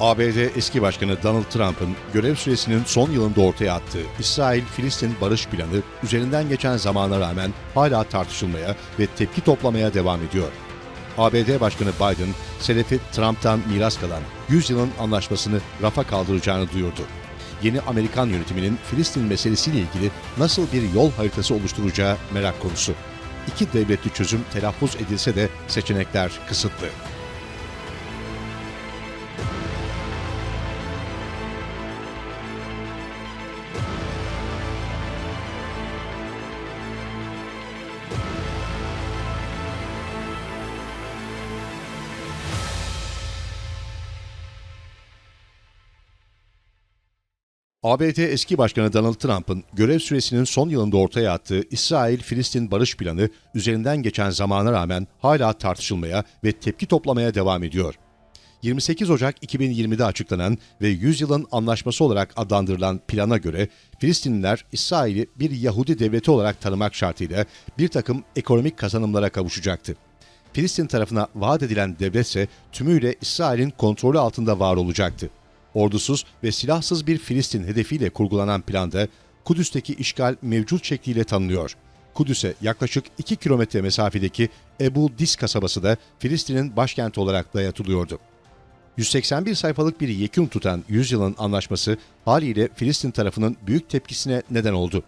ABD eski başkanı Donald Trump'ın görev süresinin son yılında ortaya attığı İsrail-Filistin barış planı üzerinden geçen zamana rağmen hala tartışılmaya ve tepki toplamaya devam ediyor. ABD Başkanı Biden, Selefi Trump'tan miras kalan 100 yılın anlaşmasını rafa kaldıracağını duyurdu. Yeni Amerikan yönetiminin Filistin meselesiyle ilgili nasıl bir yol haritası oluşturacağı merak konusu. İki devletli çözüm telaffuz edilse de seçenekler kısıtlı. ABD eski başkanı Donald Trump'ın görev süresinin son yılında ortaya attığı İsrail-Filistin barış planı üzerinden geçen zamana rağmen hala tartışılmaya ve tepki toplamaya devam ediyor. 28 Ocak 2020'de açıklanan ve 100 yılın anlaşması olarak adlandırılan plana göre Filistinliler İsrail'i bir Yahudi devleti olarak tanımak şartıyla bir takım ekonomik kazanımlara kavuşacaktı. Filistin tarafına vaat edilen devlet tümüyle İsrail'in kontrolü altında var olacaktı. Ordusuz ve silahsız bir Filistin hedefiyle kurgulanan planda Kudüs'teki işgal mevcut şekliyle tanınıyor. Kudüs'e yaklaşık 2 kilometre mesafedeki Ebu Dis kasabası da Filistin'in başkenti olarak dayatılıyordu. 181 sayfalık bir yekün tutan 100 yılın anlaşması haliyle Filistin tarafının büyük tepkisine neden oldu.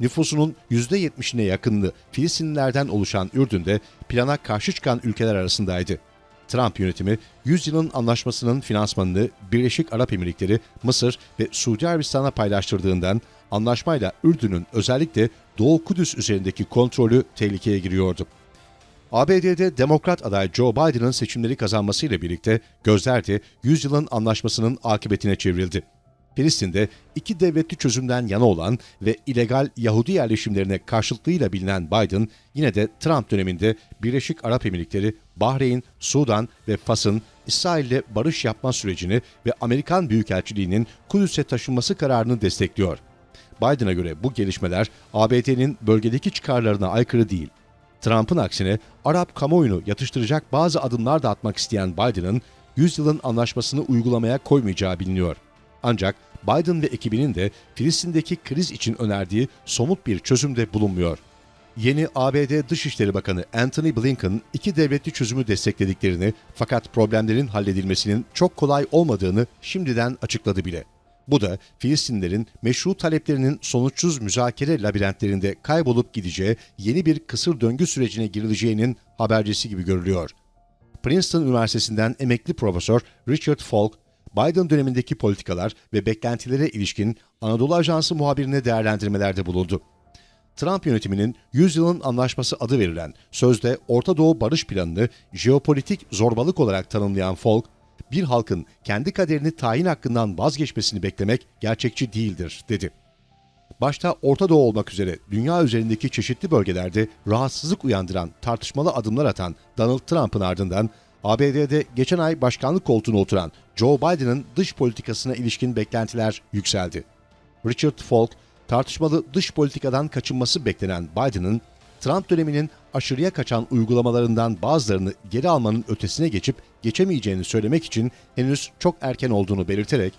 Nüfusunun %70'ine yakınlığı Filistinlilerden oluşan Ürdün'de plana karşı çıkan ülkeler arasındaydı. Trump yönetimi 100 yılın anlaşmasının finansmanını Birleşik Arap Emirlikleri, Mısır ve Suudi Arabistan'a paylaştırdığından anlaşmayla Ürdün'ün özellikle Doğu Kudüs üzerindeki kontrolü tehlikeye giriyordu. ABD'de Demokrat aday Joe Biden'ın seçimleri kazanmasıyla birlikte gözler de 100 yılın anlaşmasının akıbetine çevrildi. Filistin'de iki devletli çözümden yana olan ve illegal Yahudi yerleşimlerine karşıtlığıyla bilinen Biden, yine de Trump döneminde Birleşik Arap Emirlikleri, Bahreyn, Sudan ve Fas'ın İsrail'le barış yapma sürecini ve Amerikan Büyükelçiliğinin Kudüs'e taşınması kararını destekliyor. Biden'a göre bu gelişmeler ABD'nin bölgedeki çıkarlarına aykırı değil. Trump'ın aksine Arap kamuoyunu yatıştıracak bazı adımlar da atmak isteyen Biden'ın 100 yılın anlaşmasını uygulamaya koymayacağı biliniyor. Ancak Biden ve ekibinin de Filistin'deki kriz için önerdiği somut bir çözümde bulunmuyor. Yeni ABD Dışişleri Bakanı Anthony Blinken iki devletli çözümü desteklediklerini fakat problemlerin halledilmesinin çok kolay olmadığını şimdiden açıkladı bile. Bu da Filistinlerin meşru taleplerinin sonuçsuz müzakere labirentlerinde kaybolup gideceği yeni bir kısır döngü sürecine girileceğinin habercisi gibi görülüyor. Princeton Üniversitesi'nden emekli profesör Richard Falk, Biden dönemindeki politikalar ve beklentilere ilişkin Anadolu Ajansı muhabirine değerlendirmelerde bulundu. Trump yönetiminin 100 yılın anlaşması adı verilen sözde Orta Doğu barış planını jeopolitik zorbalık olarak tanımlayan Falk, bir halkın kendi kaderini tayin hakkından vazgeçmesini beklemek gerçekçi değildir, dedi. Başta Orta Doğu olmak üzere dünya üzerindeki çeşitli bölgelerde rahatsızlık uyandıran tartışmalı adımlar atan Donald Trump'ın ardından ABD'de geçen ay başkanlık koltuğuna oturan Joe Biden'ın dış politikasına ilişkin beklentiler yükseldi. Richard Falk, tartışmalı dış politikadan kaçınması beklenen Biden'ın Trump döneminin aşırıya kaçan uygulamalarından bazılarını geri almanın ötesine geçip geçemeyeceğini söylemek için henüz çok erken olduğunu belirterek,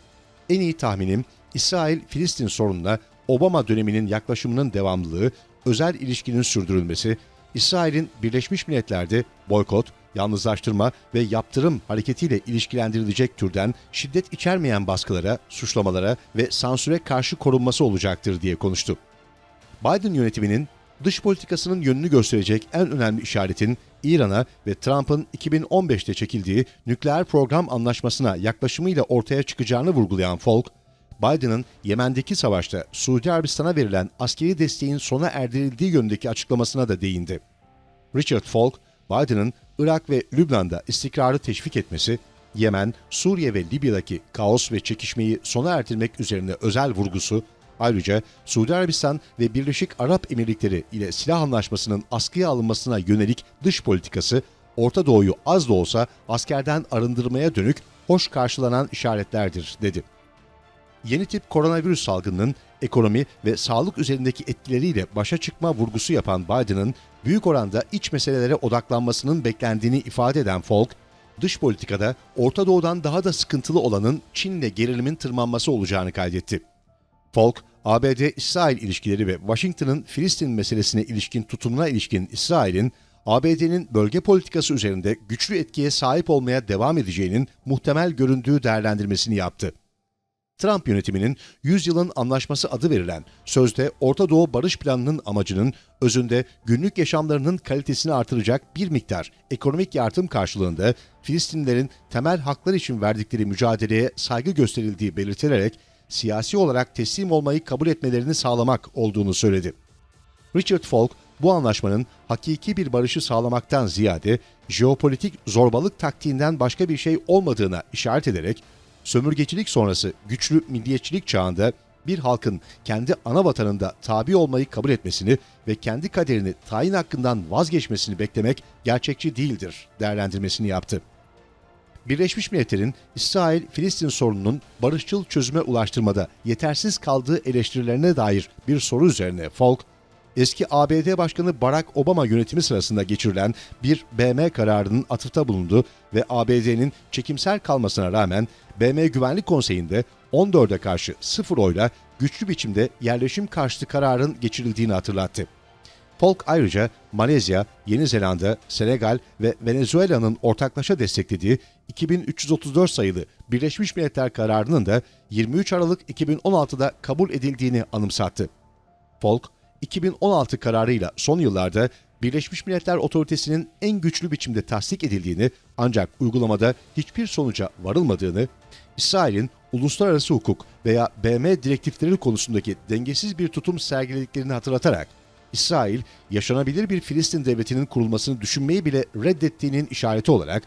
en iyi tahminim İsrail-Filistin sorununa Obama döneminin yaklaşımının devamlılığı, özel ilişkinin sürdürülmesi, İsrail'in Birleşmiş Milletler'de boykot, yalnızlaştırma ve yaptırım hareketiyle ilişkilendirilecek türden şiddet içermeyen baskılara, suçlamalara ve sansüre karşı korunması olacaktır diye konuştu. Biden yönetiminin dış politikasının yönünü gösterecek en önemli işaretin İran'a ve Trump'ın 2015'te çekildiği nükleer program anlaşmasına yaklaşımıyla ortaya çıkacağını vurgulayan Falk, Biden'ın Yemen'deki savaşta Suudi Arabistan'a verilen askeri desteğin sona erdirildiği yönündeki açıklamasına da değindi. Richard Falk, Biden'ın Irak ve Lübnan'da istikrarı teşvik etmesi, Yemen, Suriye ve Libya'daki kaos ve çekişmeyi sona erdirmek üzerine özel vurgusu, ayrıca Suudi Arabistan ve Birleşik Arap Emirlikleri ile silah anlaşmasının askıya alınmasına yönelik dış politikası, Orta Doğu'yu az da olsa askerden arındırmaya dönük hoş karşılanan işaretlerdir, dedi. Yeni tip koronavirüs salgınının ekonomi ve sağlık üzerindeki etkileriyle başa çıkma vurgusu yapan Biden'ın büyük oranda iç meselelere odaklanmasının beklendiğini ifade eden Falk, dış politikada Orta Doğu'dan daha da sıkıntılı olanın Çin'le gerilimin tırmanması olacağını kaydetti. Falk, ABD-İsrail ilişkileri ve Washington'ın Filistin meselesine ilişkin tutumuna ilişkin İsrail'in ABD'nin bölge politikası üzerinde güçlü etkiye sahip olmaya devam edeceğinin muhtemel göründüğü değerlendirmesini yaptı. Trump yönetiminin 100 yılın anlaşması adı verilen sözde Orta Doğu Barış Planı'nın amacının özünde günlük yaşamlarının kalitesini artıracak bir miktar ekonomik yardım karşılığında Filistinlilerin temel haklar için verdikleri mücadeleye saygı gösterildiği belirtilerek siyasi olarak teslim olmayı kabul etmelerini sağlamak olduğunu söyledi. Richard Falk bu anlaşmanın hakiki bir barışı sağlamaktan ziyade jeopolitik zorbalık taktiğinden başka bir şey olmadığına işaret ederek sömürgecilik sonrası güçlü milliyetçilik çağında bir halkın kendi ana vatanında tabi olmayı kabul etmesini ve kendi kaderini tayin hakkından vazgeçmesini beklemek gerçekçi değildir değerlendirmesini yaptı. Birleşmiş Milletler'in İsrail-Filistin sorununun barışçıl çözüme ulaştırmada yetersiz kaldığı eleştirilerine dair bir soru üzerine Falk, eski ABD Başkanı Barack Obama yönetimi sırasında geçirilen bir BM kararının atıfta bulundu ve ABD'nin çekimsel kalmasına rağmen BM Güvenlik Konseyi'nde 14'e karşı 0 oyla güçlü biçimde yerleşim karşıtı kararın geçirildiğini hatırlattı. Polk ayrıca Malezya, Yeni Zelanda, Senegal ve Venezuela'nın ortaklaşa desteklediği 2334 sayılı Birleşmiş Milletler kararının da 23 Aralık 2016'da kabul edildiğini anımsattı. Polk, 2016 kararıyla son yıllarda Birleşmiş Milletler Otoritesi'nin en güçlü biçimde tasdik edildiğini ancak uygulamada hiçbir sonuca varılmadığını, İsrail'in uluslararası hukuk veya BM direktifleri konusundaki dengesiz bir tutum sergilediklerini hatırlatarak, İsrail, yaşanabilir bir Filistin devletinin kurulmasını düşünmeyi bile reddettiğinin işareti olarak,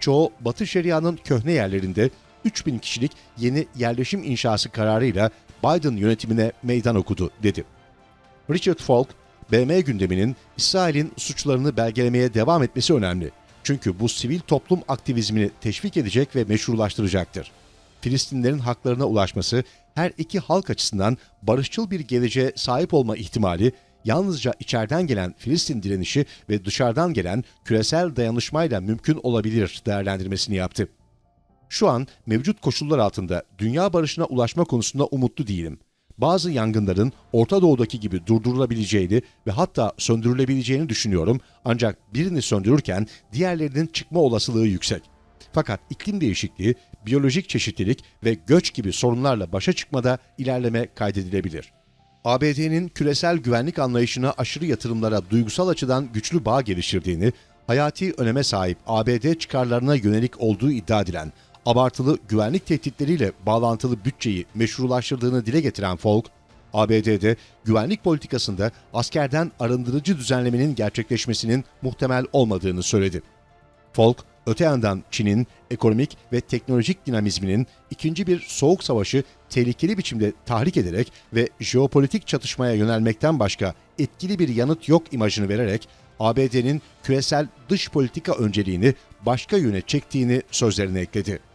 çoğu Batı Şeria'nın köhne yerlerinde 3000 kişilik yeni yerleşim inşası kararıyla Biden yönetimine meydan okudu, dedi. Richard Falk, BM gündeminin İsrail'in suçlarını belgelemeye devam etmesi önemli. Çünkü bu sivil toplum aktivizmini teşvik edecek ve meşrulaştıracaktır. Filistinlerin haklarına ulaşması her iki halk açısından barışçıl bir geleceğe sahip olma ihtimali yalnızca içeriden gelen Filistin direnişi ve dışarıdan gelen küresel dayanışmayla mümkün olabilir değerlendirmesini yaptı. Şu an mevcut koşullar altında dünya barışına ulaşma konusunda umutlu değilim. Bazı yangınların Orta Doğu'daki gibi durdurulabileceğini ve hatta söndürülebileceğini düşünüyorum ancak birini söndürürken diğerlerinin çıkma olasılığı yüksek. Fakat iklim değişikliği, biyolojik çeşitlilik ve göç gibi sorunlarla başa çıkmada ilerleme kaydedilebilir. ABD'nin küresel güvenlik anlayışına aşırı yatırımlara duygusal açıdan güçlü bağ geliştirdiğini, hayati öneme sahip ABD çıkarlarına yönelik olduğu iddia edilen abartılı güvenlik tehditleriyle bağlantılı bütçeyi meşrulaştırdığını dile getiren Falk, ABD'de güvenlik politikasında askerden arındırıcı düzenlemenin gerçekleşmesinin muhtemel olmadığını söyledi. Falk, öte yandan Çin'in ekonomik ve teknolojik dinamizminin ikinci bir soğuk savaşı tehlikeli biçimde tahrik ederek ve jeopolitik çatışmaya yönelmekten başka etkili bir yanıt yok imajını vererek ABD'nin küresel dış politika önceliğini başka yöne çektiğini sözlerine ekledi.